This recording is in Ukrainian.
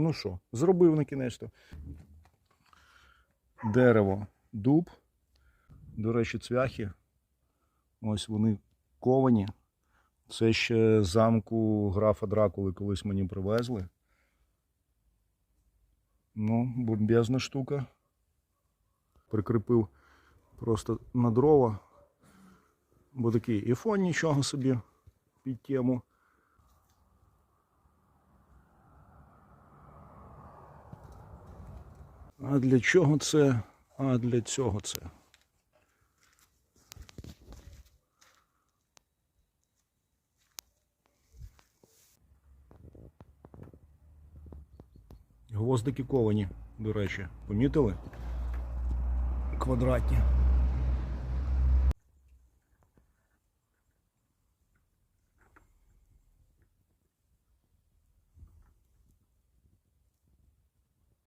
Ну що, зробив на кінець то. Дерево, дуб. До речі, цвяхи. Ось вони ковані. Це ще замку графа Дракули колись мені привезли. Ну, бомбезна штука. Прикріпив просто на дрова. Бо такий і фон нічого собі під тему. А для чого це? А для цього це. Гвоздики ковані, до речі, помітили? Квадратні.